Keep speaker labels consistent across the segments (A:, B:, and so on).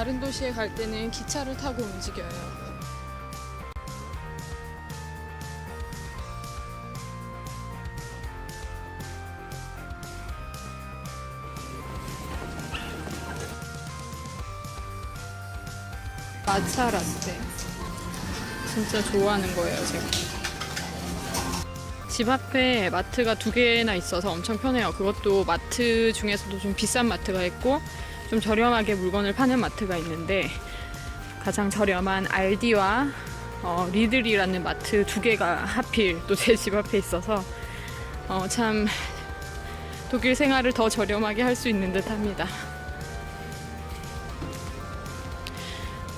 A: 다른 도시에 갈 때는 기차를 타고 움직여요. 마차 라떼. 진짜 좋아하는 거예요, 제가. 집 앞에 마트가 두 개나 있어서 엄청 편해요. 그것도 마트 중에서도 좀 비싼 마트가 있고 좀 저렴하게 물건을 파는 마트가 있는데 가장 저렴한 알디와 어, 리들이라는 마트 두 개가 하필 또 제 집 앞에 있어서 어, 참 독일 생활을 더 저렴하게 할 수 있는 듯 합니다.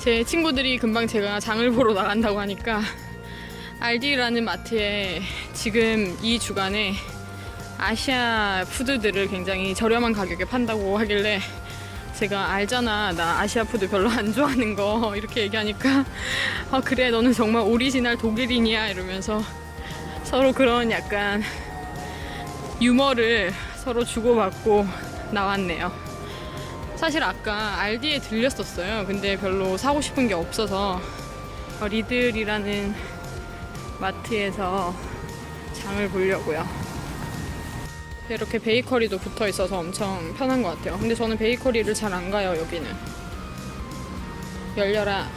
A: 제 친구들이 금방 제가 장을 보러 나간다고 하니까 알디라는 마트에 지금 이 주간에 아시아 푸드들을 굉장히 저렴한 가격에 판다고 하길래 제가 알잖아 나 아시아 푸드 별로 안 좋아하는 거 이렇게 얘기하니까 아 그래 너는 정말 오리지널 독일인이야 이러면서 서로 그런 약간 유머를 서로 주고받고 나왔네요. 사실 아까 알디에 들렸었어요. 근데 별로 사고 싶은 게 없어서 어, 리들이라는 마트에서 장을 보려고요. 이렇게 베이커리도 붙어 있어서 엄청 편한 것 같아요. 근데 저는 베이커리를 잘 안 가요, 여기는. 열려라.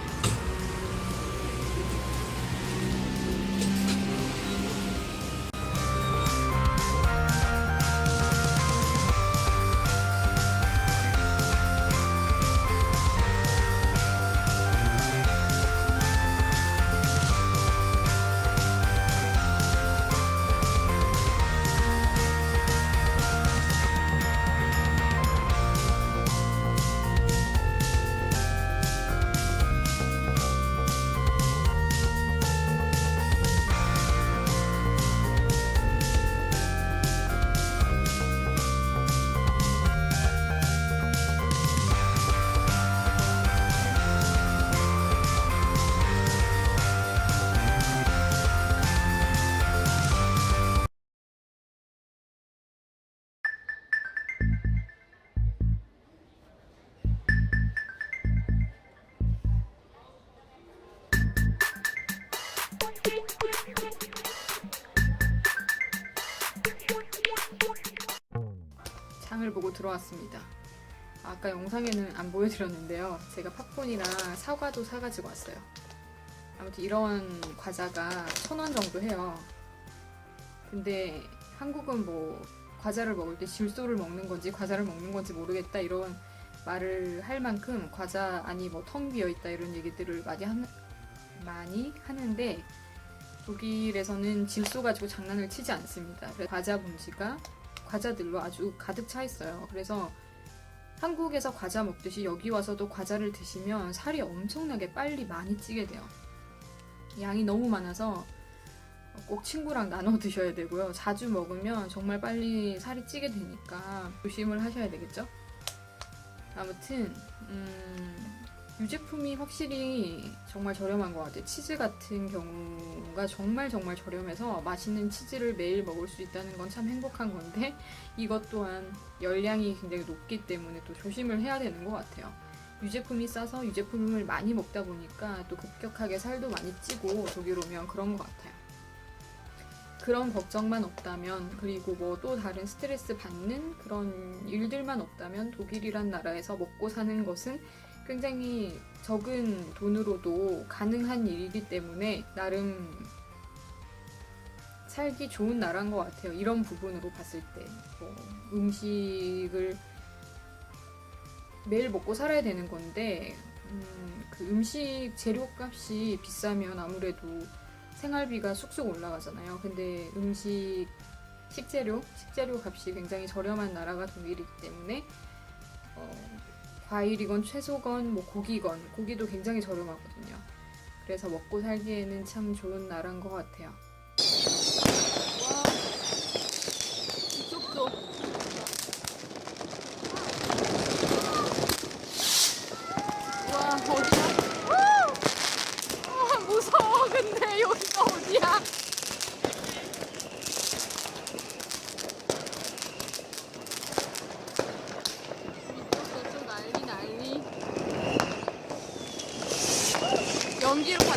A: 장을 보고 들어왔습니다. 아까 영상에는 안 보여드렸는데요. 제가 팝콘이랑 사과도 사가지고 왔어요. 아무튼 이런 과자가 천 원 정도 해요. 근데 한국은 뭐 과자를 먹을 때 질소를 먹는 건지 과자를 먹는 건지 모르겠다 이런 말을 할 만큼 과자 아니 뭐 텅 비어 있다 이런 얘기들을 많이 하는 많이 하는데 독일에서는 질소 가지고 장난을 치지 않습니다. 과자 봉지가 과자들로 아주 가득 차 있어요. 그래서 한국에서 과자 먹듯이 여기 와서도 과자를 드시면 살이 엄청나게 빨리 많이 찌게 돼요. 양이 너무 많아서 꼭 친구랑 나눠 드셔야 되고요. 자주 먹으면 정말 빨리 살이 찌게 되니까 조심을 하셔야 되겠죠? 아무튼 음, 유제품이 확실히 정말 저렴한 것 같아요. 치즈 같은 경우가 정말 정말 저렴해서 맛있는 치즈를 매일 먹을 수 있다는 건 참 행복한 건데 이것 또한 열량이 굉장히 높기 때문에 또 조심을 해야 되는 것 같아요. 유제품이 싸서 유제품을 많이 먹다 보니까 또 급격하게 살도 많이 찌고 독일 오면 그런 것 같아요. 그런 걱정만 없다면 그리고 뭐 또 다른 스트레스 받는 그런 일들만 없다면 독일이란 나라에서 먹고 사는 것은 굉장히 적은 돈으로도 가능한 일이기 때문에 나름 살기 좋은 나라인 것 같아요. 이런 부분으로 봤을 때. 뭐 음식을 매일 먹고 살아야 되는 건데, 음, 그 음식 재료값이 비싸면 아무래도 생활비가 쑥쑥 올라가잖아요. 근데 음식, 식재료, 식재료 값이 굉장히 저렴한 나라가 독일이기 때문에, 어, 과일이건 채소건 뭐 고기건 고기도 굉장히 저렴하거든요. 그래서 먹고 살기에는 참 좋은 나라인 것 같아요. 와, 이쪽도. Don't you